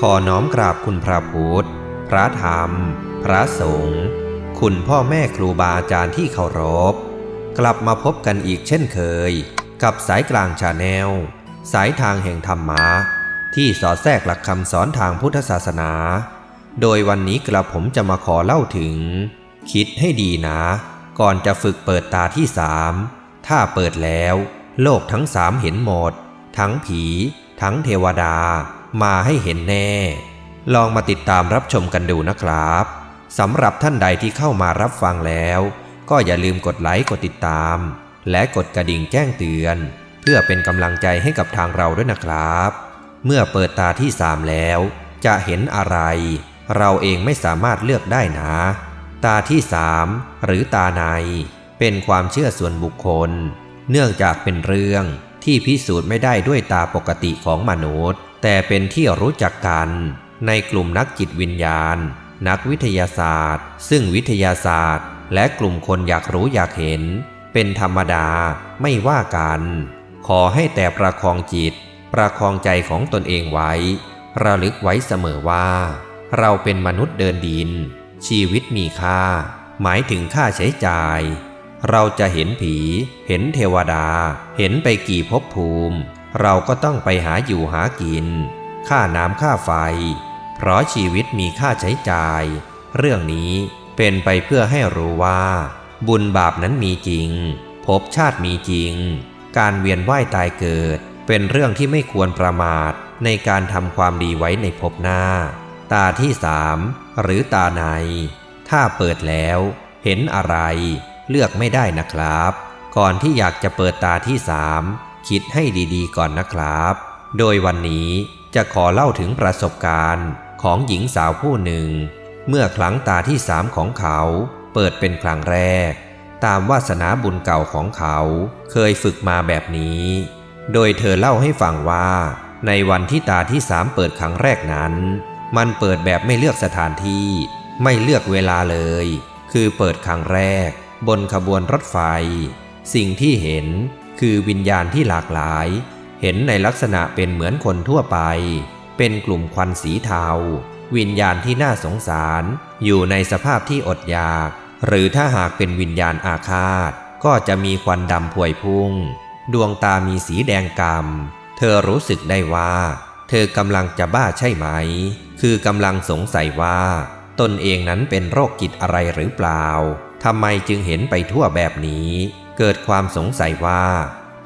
ขอน้อมกราบคุณพระพุทธ พระธรรม พระสงฆ์ คุณพ่อแม่ครูบาอาจารย์ที่เคารพ กลับมาพบกันอีกเช่นเคย กับสายกลางชาแนล สายทางแห่งธรรมะ ที่สอดแทรกหลักคำสอนทางพุทธศาสนา โดยวันนี้กระผมจะมาขอเล่าถึง คิดให้ดีนะ ก่อนจะฝึกเปิดตาที่สาม ถ้าเปิดแล้ว โลกทั้งสามเห็นหมด ทั้งผี ทั้งเทวดา มาให้เห็นแน่ ลองมาติดตามรับชมกันดูนะครับสำหรับท่านใดที่เข้ามารับฟังแล้ว ก็อย่าลืมกดไลค์กดติดตาม และกดกระดิ่งแจ้งเตือน เพื่อเป็นกำลังใจให้กับทางเราด้วยนะครับ เมื่อเปิดตาที่สามแล้ว จะเห็นอะไร เราเองไม่สามารถเลือกได้นะ ตาที่สามหรือตาใน เป็นความเชื่อส่วนบุคคล เนื่องจากเป็นเรื่องที่พิสูจน์ไม่ได้ด้วยตาปกติของมนุษย์ แต่เป็นที่รู้จักกันในกลุ่มนักจิตวิญญาณ นักวิทยาศาสตร์ ซึ่งวิทยาศาสตร์ และกลุ่มคนอยากรู้อยากเห็น เป็นธรรมดาไม่ว่ากัน ขอให้แต่ประคองจิต ประคองใจของตนเองไว้ ระลึกไว้เสมอว่า เราเป็นมนุษย์เดินดิน ชีวิตมีค่า หมายถึงค่าใช้จ่าย เราจะเห็นผี เห็นเทวดา เห็นไปกี่ภพภูมิ เราก็ต้องไปหาอยู่หากิน ค่าน้ำค่าไฟ เพราะชีวิตมีค่าใช้จ่าย เรื่องนี้เป็นไปเพื่อให้รู้ว่า บุญบาปนั้นมีจริง ภพชาติมีจริง การเวียนว่ายตายเกิด เป็นเรื่องที่ไม่ควรประมาทในการทำความดีไว้ในภพหน้า ตาที่สามหรือตาใน ถ้าเปิดแล้ว เห็นอะไร เลือกไม่ได้นะครับ ก่อนที่อยากจะเปิดตาที่สาม คิดให้ดีๆ ก่อนนะครับ โดยวันนี้จะขอเล่าถึงประสบการณ์ของหญิงสาวผู้หนึ่ง เมื่อครั้งตาที่สามของเขาเปิดเป็นครั้งแรก ตามวาสนาบุญเก่าของเขาเคยฝึกมาแบบนี้ โดยเธอเล่าให้ฟังว่า ในวันที่ตาที่สามเปิดครั้งแรกนั้น มันเปิดแบบไม่เลือกสถานที่ ไม่เลือกเวลาเลย คือเปิดครั้งแรก บนขบวนรถไฟ สิ่งที่เห็น คือวิญญาณที่หลากหลาย เห็นในลักษณะเป็นเหมือนคนทั่วไป เป็นกลุ่มควันสีเทา วิญญาณที่น่าสงสาร อยู่ในสภาพที่อดอยาก หรือถ้าหากเป็นวิญญาณอาฆาต ก็จะมีควันดำพวยพุ่ง ดวงตามีสีแดงกำ่ำเธอรู้สึกได้ว่า เธอกำลังจะบ้าใช่ไหม คือกำลังสงสัยว่า ตนเองนั้นเป็นโรคจิตอะไรหรือเปล่าทำไมจึงเห็นไปทั่วแบบนี้ เกิดความสงสัยว่า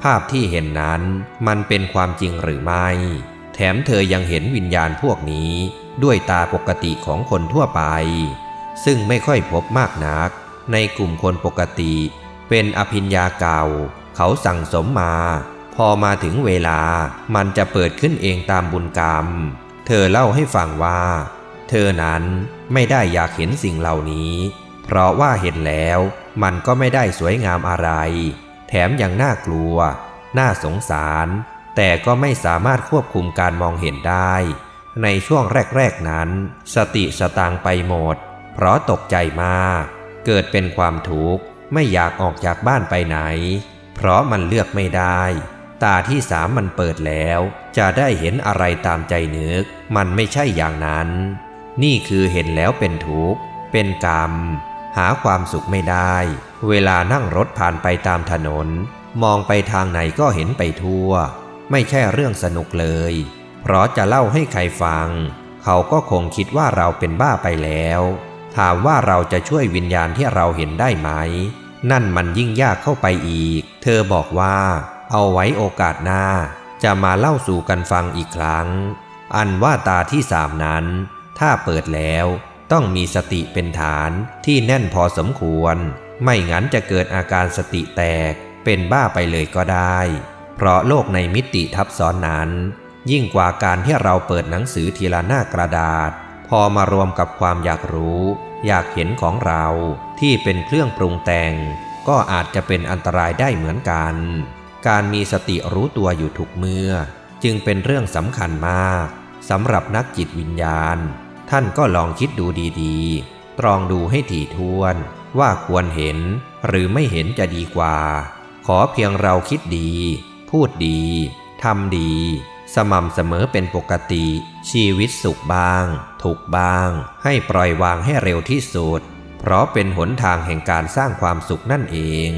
ภาพที่เห็นนั้นมันเป็นความจริงหรือไม่ แถมเธอยังเห็นวิญญาณพวกนี้ด้วยตาปกติของคนทั่วไป ซึ่งไม่ค่อยพบมากนัก ในกลุ่มคนปกติ เป็นอภิญญาเก่า เขาสั่งสมมา พอมาถึงเวลามันจะเปิดขึ้นเองตามบุญกรรม เธอเล่าให้ฟังว่า เธอนั้นไม่ได้อยากเห็นสิ่งเหล่านี้ เพราะว่าเห็นแล้วมันก็ไม่ได้สวยงามอะไร แถมยังน่ากลัว น่าสงสาร แต่ก็ไม่สามารถควบคุมการมองเห็นได้ ในช่วงแรกๆนั้น สติสตางไปหมด เพราะตกใจมาก เกิดเป็นความทุกข์ไม่อยากออกจากบ้านไปไหน เพราะมันเลือกไม่ได้ ตาที่สามมันเปิดแล้ว จะได้เห็นอะไรตามใจนึก มันไม่ใช่อย่างนั้น นี่คือเห็นแล้วเป็นทุกข์ เป็นกรรม หาความสุขไม่ได้ เวลานั่งรถผ่านไปตามถนน มองไปทางไหนก็เห็นไปทั่ว ไม่ใช่เรื่องสนุกเลย เพราะจะเล่าให้ใครฟัง เขาก็คงคิดว่าเราเป็นบ้าไปแล้ว ถามว่าเราจะช่วยวิญญาณที่เราเห็นได้ไหม นั่นมันยิ่งยากเข้าไปอีก เธอบอกว่า เอาไว้โอกาสหน้า จะมาเล่าสู่กันฟังอีกครั้ง อันว่าตาที่สามนั้น ถ้าเปิดแล้ว ต้องมีสติเป็นฐานที่แน่นพอสมควร ไม่งั้นจะเกิดอาการสติแตกเป็นบ้าไปเลยก็ได้ เพราะโลกในมิติทับซ้อนนั้น ยิ่งกว่าการที่เราเปิดหนังสือทีละหน้ากระดาษ พอมารวมกับความอยากรู้ อยากเห็นของเราที่เป็นเครื่องปรุงแต่ง ก็อาจจะเป็นอันตรายได้เหมือนกัน การมีสติรู้ตัวอยู่ทุกเมื่อ จึงเป็นเรื่องสำคัญมากสำหรับนักจิตวิญญาณ ท่านก็ลองคิดดูดีๆ ตรองดูให้ถี่ถ้วน ว่าควรเห็น หรือไม่เห็นจะดีกว่า ขอเพียงเราคิดดี พูดดีทำดี สม่ำเสมอเป็นปกติ ชีวิตสุขบ้างทุกบ้าง ให้ปล่อยวางให้เร็วที่สุด เพราะเป็นหนทางแห่งการสร้างความสุขนั่นเอง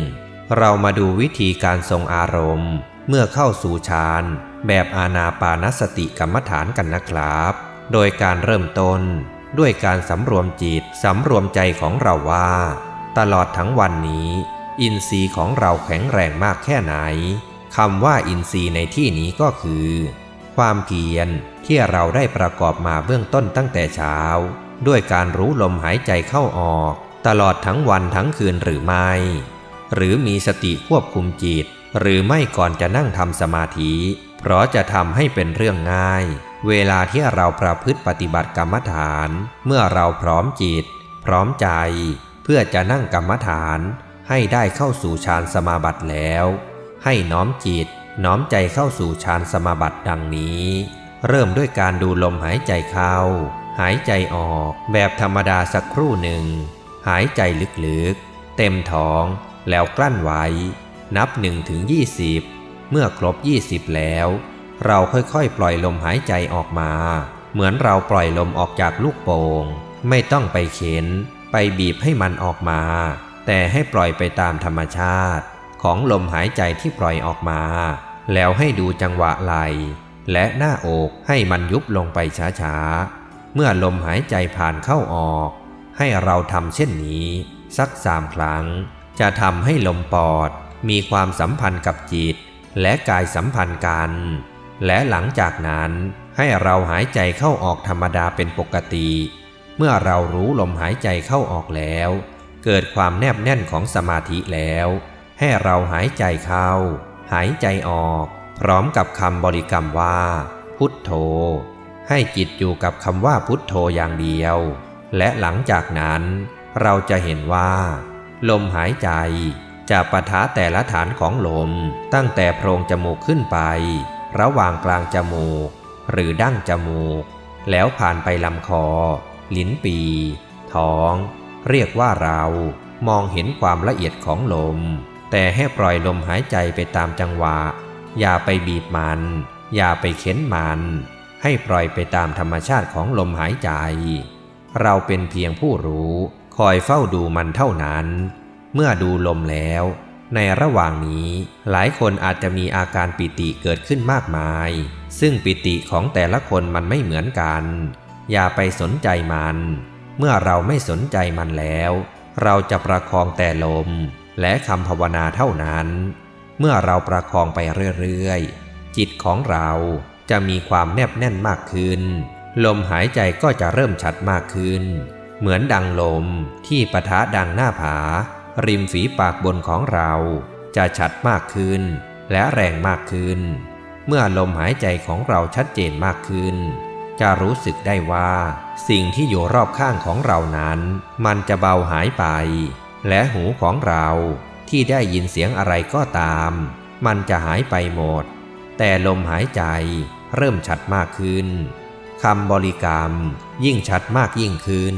เรามาดูวิธีการทรงอารมณ์ เมื่อเข้าสู่ฌานแบบอานาปานสติกรรมฐานกันนะครับ โดยการเริ่มต้นด้วยการสำรวมจิตสำรวมใจของเราว่า ตลอดทั้งวันนี้ อินทรีย์ของเราแข็งแรงมากแค่ไหนคำว่าอินทรีย์ในที่นี้ก็คือ ความเพียรที่เราได้ประกอบมาเบื้องต้นตั้งแต่เช้า ด้วยการรู้ลมหายใจเข้าออก ตลอดทั้งวันทั้งคืนหรือไม่ หรือมีสติควบคุมจิต หรือไม่ก่อนจะนั่งทำสมาธิ เพราะจะทำให้เป็นเรื่องง่าย เวลาที่เราประพฤติปฏิบัติกรรมฐาน เมื่อเราพร้อมจิต พร้อมใจ เพื่อจะนั่งกรรมฐาน ให้ได้เข้าสู่ฌานสมาบัติแล้ว ให้น้อมจิต น้อมใจเข้าสู่ฌานสมาบัติดังนี้ เริ่มด้วยการดูลมหายใจเข้า หายใจออกแบบธรรมดาสักครู่หนึ่ง หายใจลึกๆ เต็มท้อง แล้วกลั้นไว้ นับ1ถึง20 เมื่อครบ 20 แล้ว เราค่อยๆ ปล่อยลมหายใจออกมา เหมือนเราปล่อยลมออกจากลูกโป่งไม่ต้องไปเข็น ไปบีบให้มันออกมา แต่ให้ปล่อยไปตามธรรมชาติ ของลมหายใจที่ปล่อยออกมา แล้วให้ดูจังหวะไหล และหน้าอกให้มันยุบลงไปช้าๆ เมื่อลมหายใจผ่านเข้าออก ให้เราทำเช่นนี้ สักสามครั้ง จะทำให้ลมปอด มีความสัมพันธ์กับจิต และกายสัมพันธ์กัน และหลังจากนั้นให้เราหายใจเข้าออกธรรมดาเป็นปกติ เมื่อเรารู้ลมหายใจเข้าออกแล้ว เกิดความแนบแน่นของสมาธิแล้ว ให้เราหายใจเข้า หายใจออก พร้อมกับคำบริกรรมว่า พุทโธ ให้จิตอยู่กับคำว่าพุทโธอย่างเดียว และหลังจากนั้นเราจะเห็นว่า ลมหายใจจะปะทะแต่ละฐานของลมตั้งแต่โพรงจมูกขึ้นไป ระหว่างกลางจมูก หรือดั้งจมูก แล้วผ่านไปลำคอ ลิ้นปี ท้อง เรียกว่าเรามองเห็นความละเอียดของลม แต่ให้ปล่อยลมหายใจไปตามจังหวะ อย่าไปบีบมัน อย่าไปเข็นมัน ให้ปล่อยไปตามธรรมชาติของลมหายใจ เราเป็นเพียงผู้รู้ คอยเฝ้าดูมันเท่านั้น เมื่อดูลมแล้ว ในระหว่างนี้ หลายคนอาจจะมีอาการปิติเกิดขึ้นมากมาย ซึ่งปิติของแต่ละคนมันไม่เหมือนกัน อย่าไปสนใจมัน เมื่อเราไม่สนใจมันแล้ว เราจะประคองแต่ลม และคำภาวนาเท่านั้น เมื่อเราประคองไปเรื่อยๆ จิตของเราจะมีความแนบแน่นมากขึ้น ลมหายใจก็จะเริ่มชัดมากขึ้น เหมือนดังลมที่ปะทะดังหน้าผา ริมฝีปากบนของเราจะชัดมากขึ้น และแรงมากขึ้น เมื่อลมหายใจของเราชัดเจนมากขึ้น จะรู้สึกได้ว่า สิ่งที่อยู่รอบข้างของเรานั้น มันจะเบาหายไป และหูของเราที่ได้ยินเสียงอะไรก็ตาม มันจะหายไปหมด แต่ลมหายใจเริ่มชัดมากขึ้นคำบริกรรมยิ่งชัดมากยิ่งขึ้น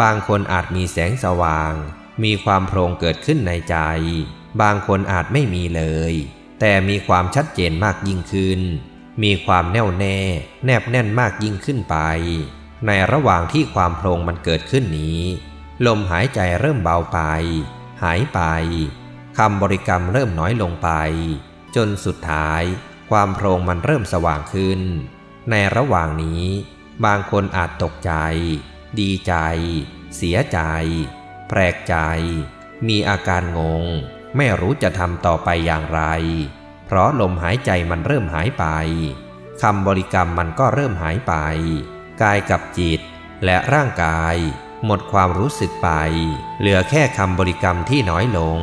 บางคนอาจมีแสงสว่าง มีความโพรงเกิดขึ้นในใจ บางคนอาจไม่มีเลย แต่มีความชัดเจนมากยิ่งขึ้น มีความแน่วแน่ แนบแน่นมากยิ่งขึ้นไป ในระหว่างที่ความโพรงมันเกิดขึ้นนี้ ลมหายใจเริ่มเบาไป หายไปคำบริกรรมเริ่มน้อยลงไป จนสุดท้าย ความโพรงมันเริ่มสว่างขึ้น ในระหว่างนี้ บางคนอาจตกใจ ดีใจ เสียใจ แปลกใจ มีอาการงง ไม่รู้จะทำต่อไปอย่างไร เพราะลมหายใจมันเริ่มหายไปคำบริกรรมมันก็เริ่มหายไป กายกับจิต และร่างกาย หมดความรู้สึกไป เหลือแค่คำบริกรรมที่น้อยลง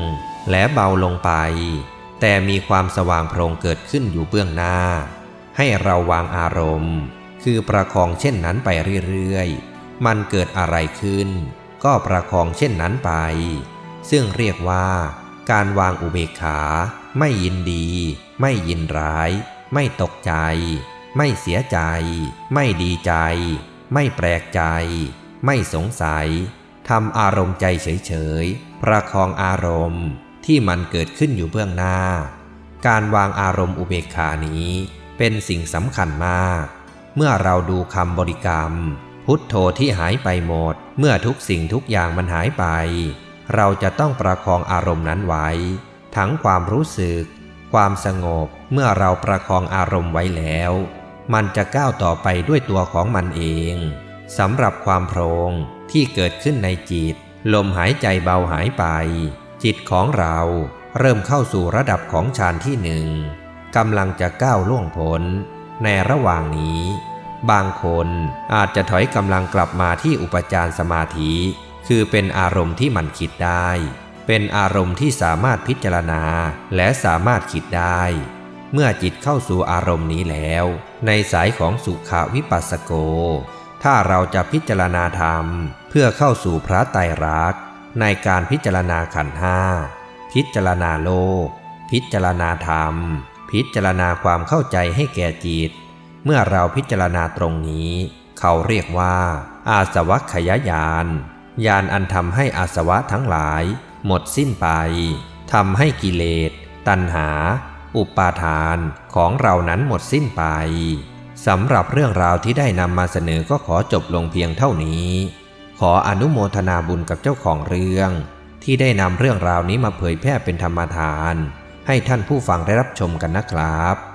และเบาลงไป แต่มีความสว่างโพรงเกิดขึ้นอยู่เบื้องหน้า ให้เราวางอารมณ์ คือประคองเช่นนั้นไปเรื่อยๆ มันเกิดอะไรขึ้น ก็ประคองเช่นนั้นไป ซึ่งเรียกว่าการวางอุเบกขา ไม่ยินดี ไม่ยินร้าย ไม่ตกใจ ไม่เสียใจ ไม่ดีใจ ไม่แปลกใจ ไม่สงสัยทำอารมณ์ใจเฉยๆ ประคองอารมณ์ที่มันเกิดขึ้นอยู่เบื้องหน้า การวางอารมณ์อุเบกขานี้ เป็นสิ่งสำคัญมาก เมื่อเราดูคำบริกรรม พุทโธที่หายไปหมด เมื่อทุกสิ่งทุกอย่างมันหายไป เราจะต้องประคองอารมณ์นั้นไว้ ทั้งความรู้สึก ความสงบเมื่อเราประคองอารมณ์ไว้แล้ว มันจะก้าวต่อไปด้วยตัวของมันเองสำหรับความโพรงที่เกิดขึ้นในจิต ลมหายใจเบาหายไป จิตของเราเริ่มเข้าสู่ระดับของฌานที่หนึ่งกำลังจะก้าวล่วงพ้นในระหว่างนี้ บางคนอาจจะถอยกำลังกลับมาที่อุปจารสมาธิ คือเป็นอารมณ์ที่มันคิดได้ เป็นอารมณ์ที่สามารถพิจารณาและสามารถคิดได้ เมื่อจิตเข้าสู่อารมณ์นี้แล้ว ในสายของสุขวิปัสสโก ถ้าเราจะพิจารณาธรรม เพื่อเข้าสู่พระไตรลักษ์ในการพิจารณาขันธ์ห้า พิจารณาโลก พิจารณาธรรม พิจารณาความเข้าใจให้แก่จิต เมื่อเราพิจารณาตรงนี้ เขาเรียกว่า อาสวัคยายานยานอันทำให้อาสวะทั้งหลาย หมดสิ้นไปทำให้กิเลส ตัณหา อุปาทานของเรานั้นหมดสิ้นไปสำหรับเรื่องราวที่ได้นำมาเสนอก็ขอจบลงเพียงเท่านี้ ขออนุโมทนาบุญกับเจ้าของเรื่อง ที่ได้นำเรื่องราวนี้มาเผยแพร่เป็นธรรมทาน ให้ท่านผู้ฟังได้รับชมกันนะครับ